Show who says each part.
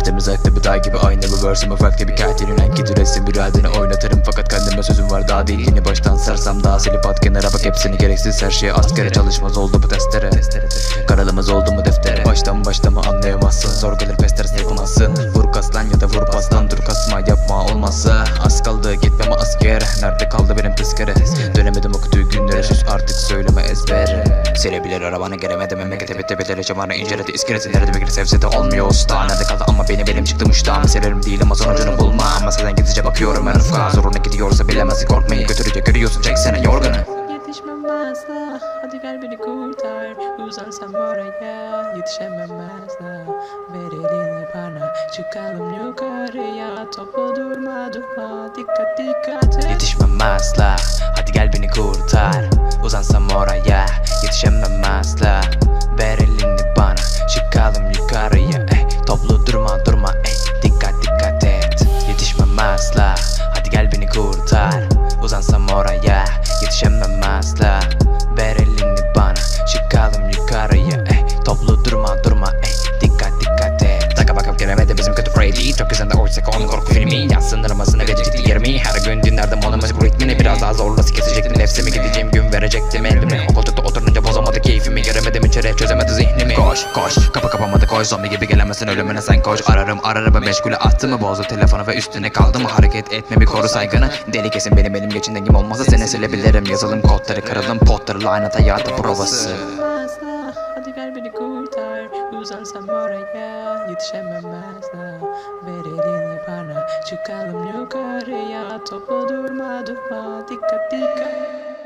Speaker 1: Tertemiz aklı bir dağ gibi aynı bu versüm ufak bir katilin enkidi resim bir halini oynatırım. Fakat kendime sözüm var daha değil. Yeni baştan sarsam daha silip at kenara. Bak hepsini gereksiz her şeye askere çalışmaz oldu bu testere. Karalımız oldu mu deftere. Baştan başlama anlayamazsın? Zor gelir pester yapamazsın Vur kaslan ya da vur paslan. Dur kasma yapma olmazsa. Az kaldı gitmeme asker. Nerede kaldı benim tezkere? Dönemedim okuduğu günlere. Sus artık söyleme ezber Silebilir arabanı gelemedi memlekete bitti bilir Camana inceledi iskeleti nerede bekir sevse de olmuyor usta. Nerede kaldı ama beni benim çıktı muştağım Severim değil ama sonucunu bulma. Ama senden gizlice bakıyorum ben ufka Zoruna gidiyorsa bilemezsin korkmayı Götürecek görüyorsun çeksene yorganı.
Speaker 2: Yetişmem asla. Hadi gel beni kurtar. Uzansam oraya Yetişemem asla. Ver elini bana Çıkalım yukarıya. Topla durma durma. Dikkat dikkat et.
Speaker 1: Yetişmem asla. Hadi gel beni kurtar. Uzansam Freddy Çok de oysa onun korku filmi. Yaz sınırlamasına gecikti 20 Her gün dinlerdim onun müzik ritmini Biraz daha zorlası kesecekti nefsimi Gideceğim gün verecektim elimi. O koltukta oturunca bozamadı keyfimi. Göremedim içeri çözemedi zihnimi. Koş koş. Kapı kapamadı koş. Zombi gibi gelemezsin ölümüne sen koş. Ararım ararım. Meşgule attı mı Bozdu telefonu ve üstüne kaldı mı Hareket etme bir koru saygını. Deli kesin benim elim geçin dengim olmazsa Seni silebilirim. Yazılım kodları Kırılım. Potları lanet hayatı provası.
Speaker 2: Hadi gel beni kurtar Uzansam oraya Yetişemem asla Ver elini bana Çıkalım yukarıya. Topla durma durma Dikkat dikkat